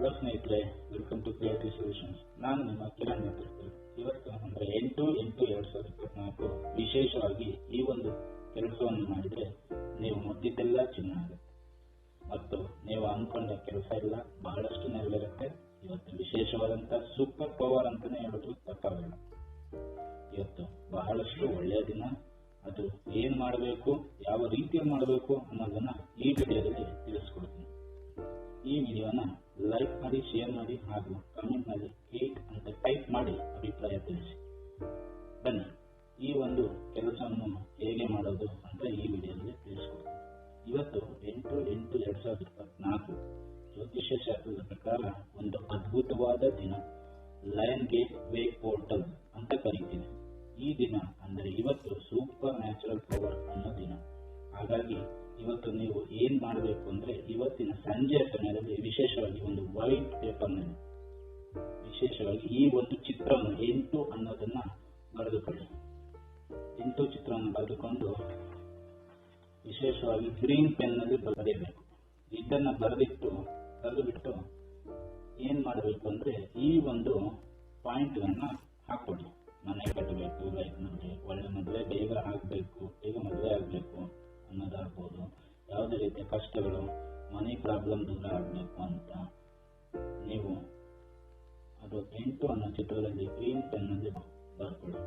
Hello ಸ್ನೇಹಿತರೆ welcome to creative solutions ನಾನು ನಿಮ್ಮ ಕಿರಣ್ ಇವತ್ತು ಅಂದ್ರೆ ಎಂಟು ಎಂಟು ಎರಡ್ ಸಾವಿರದ ಇಪ್ಪತ್ನಾಲ್ಕು. ವಿಶೇಷವಾಗಿ ಈ ಒಂದು ಕೆಲಸವನ್ನು ಮಾಡಿದ್ರೆ ನೀವು ಮುದ್ದಿದ್ದೆಲ್ಲ ಚಿನ್ನ ಆಗುತ್ತೆ ಮತ್ತು ನೀವು ಅನ್ಕೊಂಡ ಕೆಲಸ ಎಲ್ಲ ಬಹಳಷ್ಟು ನೆರವೇರುತ್ತೆ. ಇವತ್ತು ವಿಶೇಷವಾದಂತ ಸೂಪರ್ ಪವರ್ ಅಂತಾನೆ ಹೇಳಿದ್ರು ತಪ್ಪಾಗಲ್ಲ. ಇವತ್ತು ಬಹಳಷ್ಟು ಒಳ್ಳೆಯ ದಿನ. ಅದು ಏನ್ ಮಾಡಬೇಕು, ಯಾವ ರೀತಿಯಲ್ಲಿ ಮಾಡಬೇಕು ಅನ್ನೋದನ್ನ ಈ ವಿಡಿಯೋದಲ್ಲಿ ತಿಳಿಸ್ಕೊಡ್ತೀನಿ. ಈ ವಿಡಿಯೋನ ಮಾಡಿ ಶೇರ್ ಮಾಡಿ, ಹಾಗೂ ಕಮೆಂಟ್ನಲ್ಲಿ ಏಟ್ ಅಂತ ಟೈಪ್ ಮಾಡಿ ಅಭಿಪ್ರಾಯ ತಿಳಿಸಿ. ಬನ್ನಿ, ಈ ಒಂದು ಕೆಲಸವನ್ನು ಹೇಗೆ ಮಾಡೋದು ಅಂತ ಈ ವಿಡಿಯೋದಲ್ಲಿ ತಿಳಿಸ್ಕೊಡ್ತೀನಿ. ಇವತ್ತು ಎಂಟು ಎಂಟು ಎರಡ್ ಸಾವಿರದ ಇಪ್ಪತ್ನಾಲ್ಕು ಜ್ಯೋತಿಷ್ಯ ಶಾಸ್ತ್ರದ ಪ್ರಕಾರ ಒಂದು ಅದ್ಭುತವಾದ ದಿನ ಲಯನ್ ಗೇಟ್ ವೇ ಪೋರ್ಟಲ್ ಅಂತ ಕರೀತೀನಿ. ಈ ದಿನ ಅಂದರೆ ಇವತ್ತು ಸೂಪರ್ ನ್ಯಾಚುರಲ್ ಪವರ್ ಅನ್ನೋ ದಿನ. ಹಾಗಾಗಿ ಇವತ್ತು ನೀವು ಏನ್ ಮಾಡಬೇಕು? ಇವತ್ತಿನ ಸಂಜೆಯ ಸಮಯದಲ್ಲಿ ವಿಶೇಷವಾಗಿ ಒಂದು ವೈಟ್ ಪೇಪರ್ನಲ್ಲಿ ವಿಶೇಷವಾಗಿ ಈ ಒಂದು ಚಿತ್ರವನ್ನು ಎಂಟು ಅನ್ನೋದನ್ನ ಬರೆದುಕೊಳ್ಳಿ. ಎಂಟು ಚಿತ್ರವನ್ನು ಬರೆದುಕೊಂಡು ವಿಶೇಷವಾಗಿ ಗ್ರೀನ್ ಪೆನ್ನಲ್ಲಿ ಬರೆಯಬೇಕು. ಇದನ್ನ ಬರೆದಿಟ್ಟು, ಬರೆದುಬಿಟ್ಟು ಏನ್ ಮಾಡಬೇಕು ಅಂದ್ರೆ ಈ ಒಂದು ಪಾಯಿಂಟ್ ಗಳನ್ನ ಹಾಕೊಳ್ಳಿ ಮನೆ ಕಟ್ಟಬೇಕು ಒಳ್ಳೆ ಮದುವೆ ಬೇಗ ಆಗ್ಬೇಕು. ಮನಿ ಪ್ರಾಬ್ಲಮ್ ದೂರ ಆಗಬೇಕು ಅಂತ ನೀವು ಅದು ಎಂಟು ಅನ್ನೋ ಚಿತ್ರದಲ್ಲಿ ಗ್ರೀನ್ ಪೆನ್ನಲ್ಲಿ ಬರ್ಕೊಳ್ಳಿ.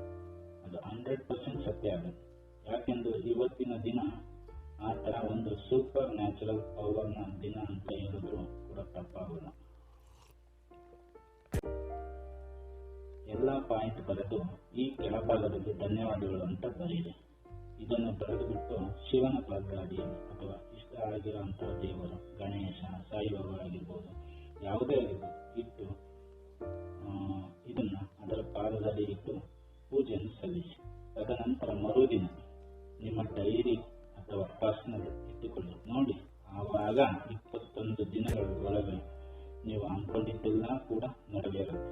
ಅದು ಹಂಡ್ರೆಡ್ ಪರ್ಸೆಂಟ್ ಸತ್ಯ ಆಗುತ್ತೆ. ಯಾಕೆಂದ್ರೆ ಇವತ್ತಿನ ದಿನ ಆ ಥರ ಒಂದು ಸೂಪರ್ ನ್ಯಾಚುರಲ್ ಪವರ್ನ ದಿನ ಅಂತ ಹೇಳಿದ್ರು ಕೂಡ ತಪ್ಪಾಗಲ್ಲ. ಎಲ್ಲಾ ಪಾಯಿಂಟ್ ಬರೆದು ಈ ಕೆಳಭಾಗದಲ್ಲಿ ಧನ್ಯವಾದಗಳು ಅಂತ ಬರೆಯಿರಿ ಇದನ್ನು ಬರೆದುಬಿಟ್ಟು ಶಿವನ ಅಡಿಯಲ್ಲಿ ಅಥವಾ ಇಷ್ಟ ಆಗಿರುವಂತಹ ದೇವರು ಗಣೇಶ ಸಾಯಿಬಾಬಾ ಆಗಿರ್ಬೋದು ಯಾವುದೇ ಆಗಿರ್ಬೋದು. ಇಟ್ಟು ಇದನ್ನು ಅದರ ಪಾದದಲ್ಲಿ ಇಟ್ಟು ಪೂಜೆಯನ್ನು ಸಲ್ಲಿಸಿ. ತದನಂತರ ಮರುದಿನ ನಿಮ್ಮ ಡೈರಿ ಅಥವಾ ಪರ್ಸ್ನಲ್ಲಿ ಇಟ್ಟುಕೊಳ್ಳಿ ನೋಡಿ. ಆವಾಗ ಇಪ್ಪತ್ತೊಂದು ದಿನಗಳ ಒಳಗೆ ನೀವು ಅಂದ್ಕೊಂಡಿದ್ದೆಲ್ಲ ಕೂಡ ನೆರವೇರುತ್ತೆ.